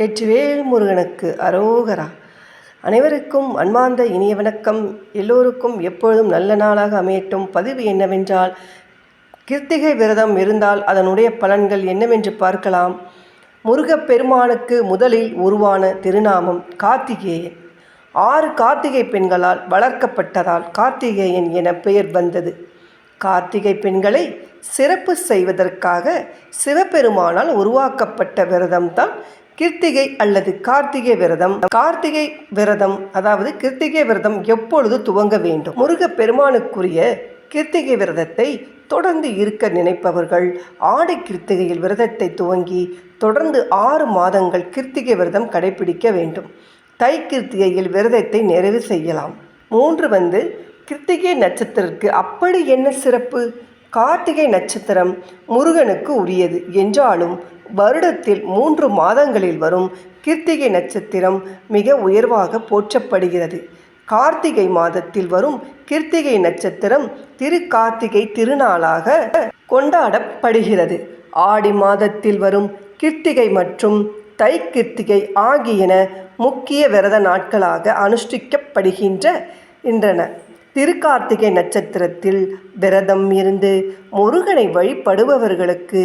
வெற்றிவேல் முருகனுக்கு அரோகரா. அனைவருக்கும் அன்பார்ந்த இனிய வணக்கம். எல்லோருக்கும் எப்பொழுதும் நல்ல நாளாக அமையட்டும். பதிவு என்னவென்றால் கிருத்திகை விரதம் இருந்தால் அதனுடைய பலன்கள் என்னவென்று பார்க்கலாம். முருகப்பெருமானுக்கு முதலில் உருவான திருநாமம் கார்த்திகேயன். ஆறு கார்த்திகை பெண்களால் வளர்க்கப்பட்டதால் கார்த்திகேயன் என பெயர் வந்தது. கார்த்திகை பெண்களை சிறப்பு செய்வதற்காக சிவபெருமானால் உருவாக்கப்பட்ட விரதம்தான் கிருத்திகை அல்லது கார்த்திகை விரதம் கார்த்திகை விரதம் அதாவது கிருத்திகை விரதம் எப்பொழுது துவங்க வேண்டும்? முருகப் பெருமானுக்குரிய கிருத்திகை விரதத்தை தொடர்ந்து இருக்க நினைப்பவர்கள் ஆடி கிருத்திகையில் விரதத்தை துவங்கி தொடர்ந்து ஆறு மாதங்கள் கிருத்திகை விரதம் கடைபிடிக்க வேண்டும். தை கிருத்திகையில் விரதத்தை நிறைவு செய்யலாம். மூன்று வந்து கிருத்திகை நட்சத்திரத்திற்கு அப்படி என்ன சிறப்பு? கார்த்திகை நட்சத்திரம் முருகனுக்கு உரியது என்றாலும் வருடத்தில் மூன்று மாதங்களில் வரும் கிருத்திகை நட்சத்திரம் மிக உயர்வாக போற்றப்படுகிறது. கார்த்திகை மாதத்தில் வரும் கிருத்திகை நட்சத்திரம் திரு கார்த்திகை திருநாளாக கொண்டாடப்படுகிறது. ஆடி மாதத்தில் வரும் கிருத்திகை மற்றும் தை கிருத்திகை ஆகியன முக்கிய விரத நாட்களாக அனுஷ்டிக்கப்படுகின்றன திருக்கார்த்திகை நட்சத்திரத்தில் விரதம் இருந்து முருகனை வழிபடுபவர்களுக்கு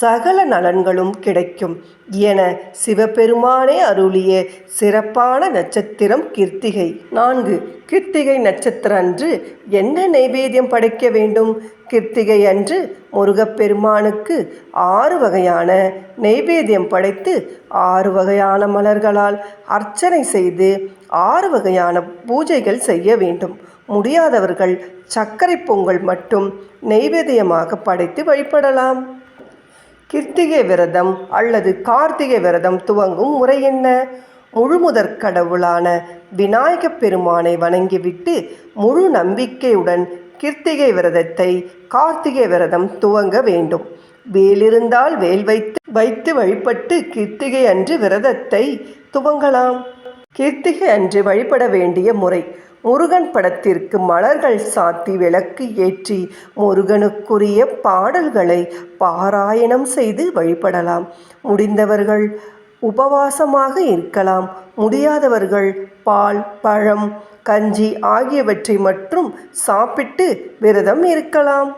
சகல நலன்களும் கிடைக்கும். என சிவபெருமானே அருளிய சிறப்பான நட்சத்திரம் கிருத்திகை. நான்கு கிருத்திகை நட்சத்திரம் அன்று என்ன நைவேத்தியம் படைக்க வேண்டும்? கிருத்திகை அன்று முருகப்பெருமானுக்கு ஆறு வகையான நைவேத்தியம் படைத்து ஆறு வகையான மலர்களால் அர்ச்சனை செய்து ஆறு வகையான பூஜைகள் செய்ய வேண்டும். முடியாதவர்கள் சர்க்கரை பொங்கல் மட்டும் நைவேத்தியமாக படைத்து வழிபடலாம். கிருத்திகை விரதம் அல்லது கார்த்திகை விரதம் துவங்கும் முறை என்ன? முழுமுதற் கடவுளான விநாயகப் பெருமானை வணங்கிவிட்டு முழு நம்பிக்கையுடன் கிருத்திகை விரதத்தை கார்த்திகை விரதம் துவங்க வேண்டும். வேலிருந்தால் வேல் வைத்து வைத்து வழிபட்டு கிருத்திகை அன்று விரதத்தை துவங்கலாம். கிருத்திகை அன்று வழிபட வேண்டிய முறை. முருகன் படத்திற்கு மலர்கள் சாத்தி விளக்கு ஏற்றி முருகனுக்குரிய பாடல்களை பாராயணம் செய்து வழிபடலாம். முடிந்தவர்கள் உபவாசமாக இருக்கலாம். முடியாதவர்கள் பால் பழம் கஞ்சி ஆகியவற்றை மட்டும் சாப்பிட்டு விரதம் இருக்கலாம்.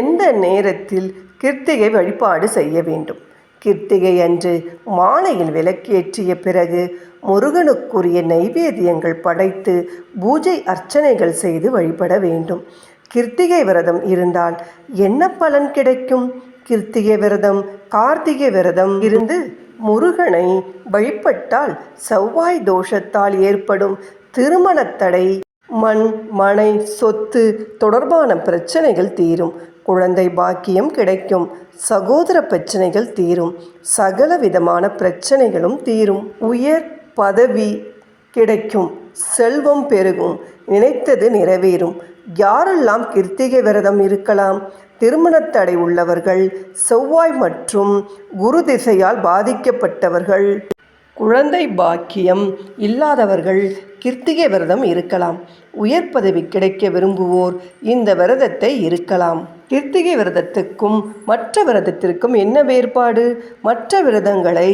எந்த நேரத்தில் கிருத்திகை வழிபாடு செய்ய வேண்டும்? கிருத்திகை அன்று மாலையில் விளக்கேற்றிய பிறகு முருகனுக்குரிய நைவேத்தியங்கள் படைத்து பூஜை அர்ச்சனைகள் செய்து வழிபட வேண்டும். கிருத்திகை விரதம் இருந்தால் என்ன பலன் கிடைக்கும்? கிருத்திகை விரதம் கார்த்திகை விரதம் இருந்து முருகனை வழிபட்டால் செவ்வாய் தோஷத்தால் ஏற்படும் திருமணத்தடை மண் மனை சொத்து தொடர்பான பிரச்சனைகள் தீரும். குழந்தை பாக்கியம் கிடைக்கும். சகோதர பிரச்சனைகள் தீரும். சகல விதமான பிரச்சனைகளும் தீரும். உயர் பதவி கிடைக்கும். செல்வம் பெருகும். நினைத்தது நிறைவேறும். யாரெல்லாம் கிருத்திகை விரதம் இருக்கலாம்? திருமணத்தடை உள்ளவர்கள் செவ்வாய் மற்றும் குரு திசையால் பாதிக்கப்பட்டவர்கள். குழந்தை பாக்கியம் இல்லாதவர்கள் கிருத்திகை விரதம் இருக்கலாம். உயர் பதவி கிடைக்க விரும்புவோர் இந்த விரதத்தை இருக்கலாம். கிருத்திகை விரதத்துக்கும் மற்ற விரதத்திற்கும் என்ன வேறுபாடு? மற்ற விரதங்களை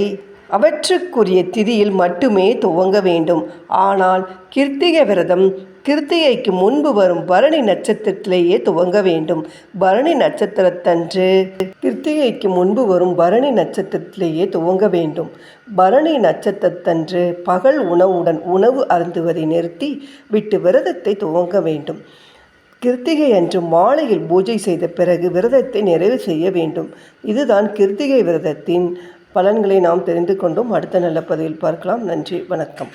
அவற்றுக்குரிய திதியில் மட்டுமே துவங்க வேண்டும். ஆனால் கிருத்திகை விரதம் கிருத்திகைக்கு முன்பு வரும் பரணி நட்சத்திரத்திலேயே துவங்க வேண்டும். பரணி நட்சத்திரத்தன்று கிருத்திகைக்கு முன்பு வரும் பரணி நட்சத்திரத்திலேயே துவங்க வேண்டும். பரணி நட்சத்திரத்தன்று பகல் உணவுடன் உணவு அருந்துவதை நிறுத்தி விட்டு விரதத்தை துவங்க வேண்டும். கிருத்திகை அன்று மாலையில் பூஜை செய்த பிறகு விரதத்தை நிறைவு செய்ய வேண்டும். இதுதான் கிருத்திகை விரதத்தின் பலன்களை நாம் தெரிந்து கொண்டும். அடுத்த நல்ல பதிவில் பார்க்கலாம். நன்றி. வணக்கம்.